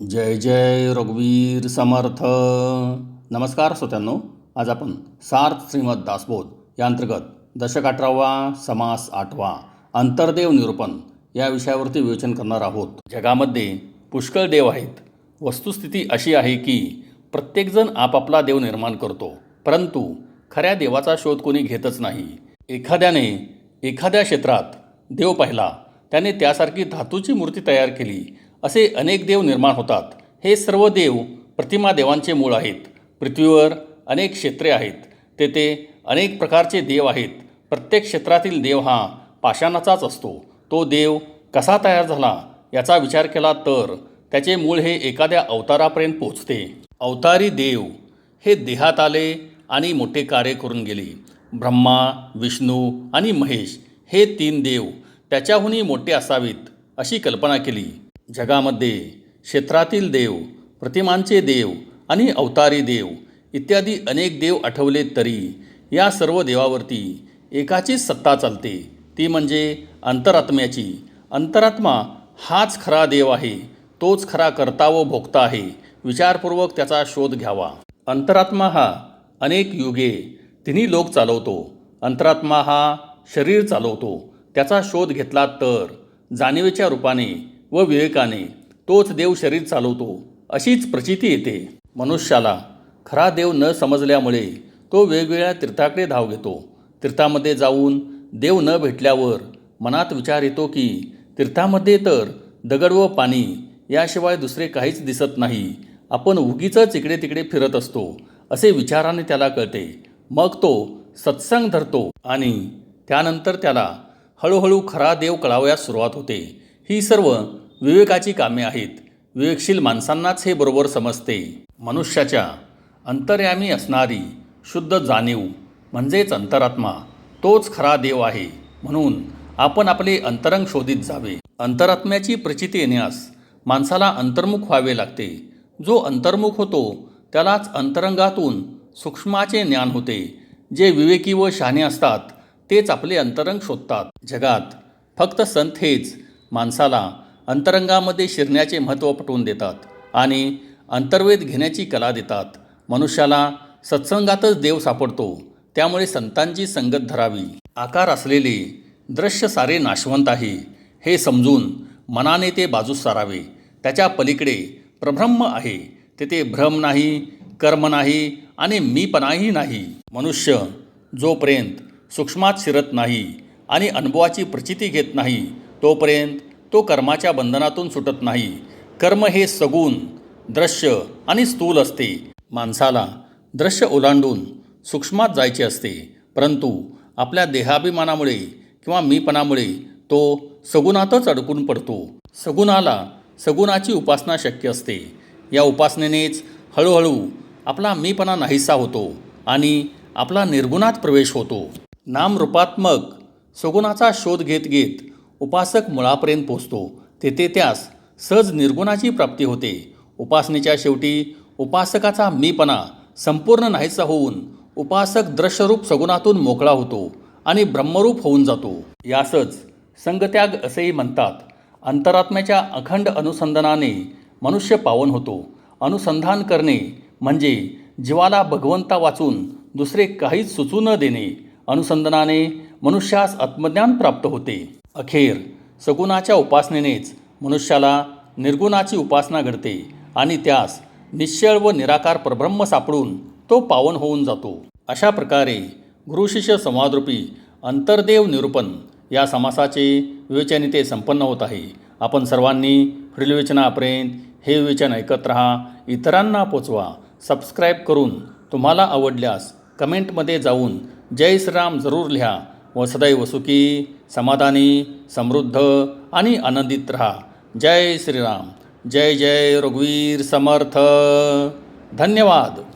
जय जय रघुवीर समर्थ. नमस्कार श्रोत्यांनो आज आपण सार्थ श्रीमद दासबोध या अंतर्गत दशक अठरावा समास आठवा अंतर्देव निरूपण या विषयावरती विवेचन करणार आहोत. जगामध्ये पुष्कळ देव आहेत. वस्तुस्थिती अशी आहे की प्रत्येकजण आपापला देव निर्माण करतो परंतु खऱ्या देवाचा शोध कोणी घेतच नाही. एखाद्याने एखाद्या क्षेत्रात देव पाहिला त्याने त्यासारखी धातूची मूर्ती तयार केली असे अनेक देव निर्माण होतात. हे सर्व देव प्रतिमा देवांचे मूळ आहेत. पृथ्वीवर अनेक क्षेत्रे आहेत. तेथे अनेक प्रकारचे देव आहेत. प्रत्येक क्षेत्रातील देव हा पाषाणाचाच असतो. तो देव कसा तयार झाला याचा विचार केला तर त्याचे मूळ हे एखाद्या अवतारापर्यंत पोचते अवतारी देव हे देहात आले आणि मोठे कार्य करून गेले. ब्रह्मा विष्णू आणि महेश हे तीन देव त्याच्याहूनही मोठे असावेत अशी कल्पना केली. जगामध्ये क्षेत्रातील देव प्रतिमांचे देव आणि अवतारी देव इत्यादी अनेक देव आठवले तरी या सर्व देवावरती एकाचीच सत्ता चालते. ती म्हणजे अंतरात्म्याची. अंतरात्मा हाच खरा देव आहे. तोच खरा करता व भोगता आहे. विचारपूर्वक त्याचा शोध घ्यावा. अंतरात्मा हा अनेक युगे तिन्ही लोक चालवतो. अंतरात्मा हा शरीर चालवतो. त्याचा शोध घेतला तर जाणीवेच्या रूपाने व विवेकाने तोच देव शरीर चालवतो अशीच प्रचिती येते. मनुष्याला खरा देव न समजल्यामुळे तो वेगवेगळ्या तीर्थाकडे धाव घेतो. तीर्थामध्ये जाऊन देव न भेटल्यावर मनात विचार येतो की तीर्थामध्ये तर दगड व पाणी याशिवाय दुसरे काहीच दिसत नाही. आपण उगीच इकडे तिकडे फिरत असतो असे विचाराने त्याला कळते. मग तो सत्संग धरतो आणि त्यानंतर त्याला हळूहळू खरा देव कळावयास सुरुवात होते. ही सर्व विवेकाची कामे आहेत. विवेकशील माणसांनाच हे बरोबर समजते. मनुष्याच्या अंतर्यामी असणारी शुद्ध जाणीव म्हणजेच अंतरात्मा तोच खरा देव आहे. म्हणून आपण आपले अंतरंग शोधित जावे. अंतरात्म्याची प्रचिती येण्यास माणसाला अंतर्मुख व्हावे लागते. जो अंतर्मुख होतो त्यालाच अंतरंगातून सूक्ष्माचे ज्ञान होते. जे विवेकी व शहाणे असतात तेच आपले अंतरंग शोधतात. जगात फक्त संत हेच माणसाला अंतरंगामध्ये शिरण्याचे महत्त्व पटवून देतात आणि अंतर्वेद घेण्याची कला देतात. मनुष्याला सत्संगातच देव सापडतो. त्यामुळे संतांची संगत धरावी. आकार असलेले दृश्य सारे नाशवंत आहे. हे समजून मनाने ते बाजूस सारावे. त्याच्या पलीकडे प्रब्रह्म आहे. तेथे भ्रम नाही कर्म नाही आणि मीपणाही नाही. मनुष्य जोपर्यंत सूक्ष्मात शिरत नाही आणि अनुभवाची प्रचिती घेत नाही तोपर्यंत तो कर्माच्या बंधनातून सुटत नाही. कर्म हे सगुण दृश्य आणि स्थूल असते. माणसाला दृश्य ओलांडून सूक्ष्मात जायचे असते. परंतु आपल्या देहाभिमानामुळे किंवा मीपणामुळे तो सगुणातच अडकून पडतो. सगुणाला सगुणाची उपासना शक्य असते. या उपासनेनेच हळूहळू आपला मीपणा नाहीसा होतो आणि आपला निर्गुणात प्रवेश होतो. नामरूपात्मक सगुणाचा शोध घेत घेत उपासक मुळापर्यंत पोचतो तेथे त्यास सहज निर्गुणाची प्राप्ती होते. उपासनेच्या शेवटी उपासकाचा मीपणा संपूर्ण नाहीसा होऊन उपासक दृश्यरूप सगुणातून मोकळा होतो आणि ब्रह्मरूप होऊन जातो. यासच संगत्याग असेही म्हणतात. अंतरात्म्याच्या अखंड अनुसंधानाने मनुष्य पावन होतो. अनुसंधान करणे म्हणजे जीवाला भगवंता वाचून दुसरे काहीच सुचू न देणे. अनुसंधानाने मनुष्यास आत्मज्ञान प्राप्त होते. अखेर सगुणाच्या उपासनेनेच मनुष्याला निर्गुणाची उपासना घडते आणि त्यास निश्चळ व निराकार परब्रह्म सापडून तो पावन होऊन जातो. अशा प्रकारे गुरुशिष्य संवादरूपी अंतर्देव निरूपण या समासाचे विवेचन इथे संपन्न होत आहे. आपण सर्वांनी पुढील विवेचनापर्यंत हे विवेचन ऐकत राहा. इतरांना पोचवा. सबस्क्राईब करून तुम्हाला आवडल्यास कमेंटमध्ये जाऊन जय श्रीराम जरूर लिहा. व सदैव सुखी समाधानी समृद्ध आणि आनंदित रहा. जय श्रीराम. जय जय रघुवीर समर्थ. धन्यवाद.